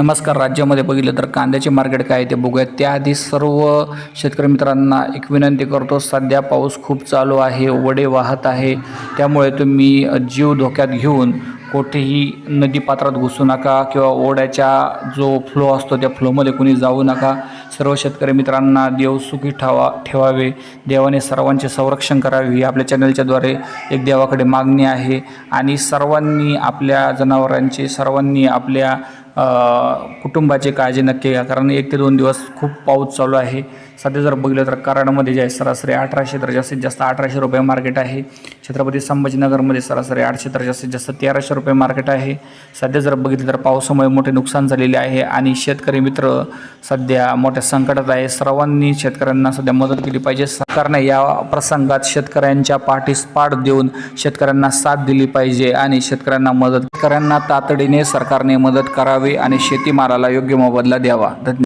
नमस्कार राज्यामध्ये बघितलं तर कांद्याचे मार्केट काय आहे ते बघूया. त्याआधी सर्व शेतकरी मित्रांना एक विनंती करतो सध्या पाऊस खूप चालू आहे वडे वाहत आहे. त्यामुळे तुम्ही जीव धोक्यात घेऊन कुठेही नदीपात्रात घुसू नका किंवा ओढ्याच्या जो फ्लो असतो त्या फ्लोमध्ये कुणी जाऊ नका. सर्व शेतकरी मित्रांना देव सुखी ठेवा ठेवावे. देवाने सर्वांचे संरक्षण करावे. ही आपल्या चॅनलच्याद्वारे एक देवाकडे मागणी आहे. आणि सर्वांनी आपल्या जनावरांची सर्वांनी आपल्या कुटुंबाची काळजी नक्की घ्या. कारण एक ते दोन दिवस खूप पाऊस चालू आहे. सध्या जर बघितलं तर कराडमध्ये जे आहे सरासरी अठराशे तर जास्तीत जास्त अठराशे रुपये मार्केट आहे. छत्रपती संभाजीनगरमध्ये सरासरी आठशे तर जास्तीत जास्त तेराशे रुपये मार्केट आहे. सध्या जर बघितलं तर पावसामुळे मोठे नुकसान झालेले आहे आणि शेतकरी मित्र सध्या मोठ्या संकटात आहे. सर्वांनी शेतकऱ्यांना सध्या मदत केली पाहिजे. सरकारने या प्रसंगात शेतकऱ्यांच्या पाठीस पाठ देऊन शेतकऱ्यांना साथ दिली पाहिजे आणि शेतकऱ्यांना मदत शेतकऱ्यांना तातडीने सरकारने मदत करावी आणि शेतीमालाला योग्य मोबदला द्यावा. धन्यवाद.